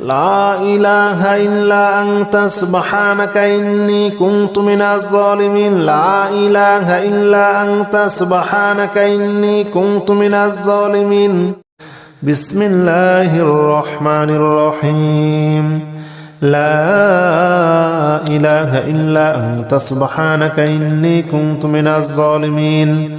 لا إله إلا أنت سبحانك إني كنت من الظالمين. لا إله إلا أنت سبحانك إني كنت من الظالمين. بسم الله الرحمن الرحيم. لا إله إلا أنت سبحانك إني كنت من الظالمين.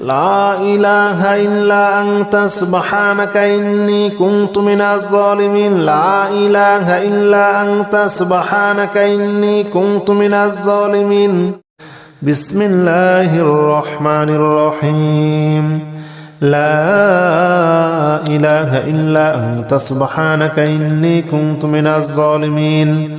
لا إله إلا أنت سبحانك إني كنت من الظالمين. لا إله إلا أنت سبحانك إني كنت من الظالمين. بسم الله الرحمن الرحيم. لا إله إلا أنت سبحانك إني كنت من الظالمين.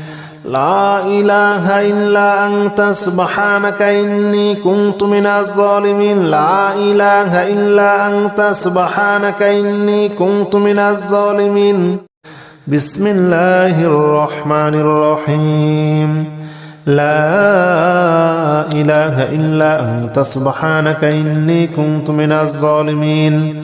لا إله إلا أنت سبحانك إني كنت من الظالمين. لا إله إلا أنت سبحانك إني كنت من الظالمين. بسم الله الرحمن الرحيم. لا إله إلا أنت سبحانك إني كنت من الظالمين.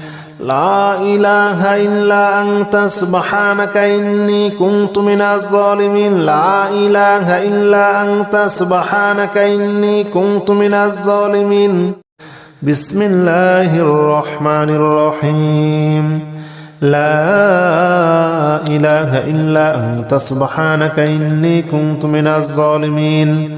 لا إله إلا أنت سبحانك إني كنت من الظالمين. لا إله إلا أنت سبحانك إني كنت من الظالمين. بسم الله الرحمن الرحيم. لا إله إلا أنت سبحانك إني كنت من الظالمين.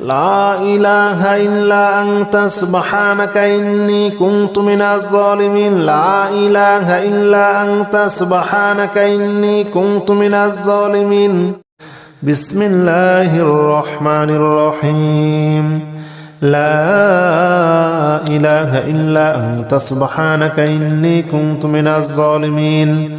لا إله إلا أنت سبحانك إني كنت من الظالمين. لا إله إلا أنت سبحانك إني كنت من الظالمين. بسم الله الرحمن الرحيم. لا إله إلا أنت سبحانك إني كنت من الظالمين.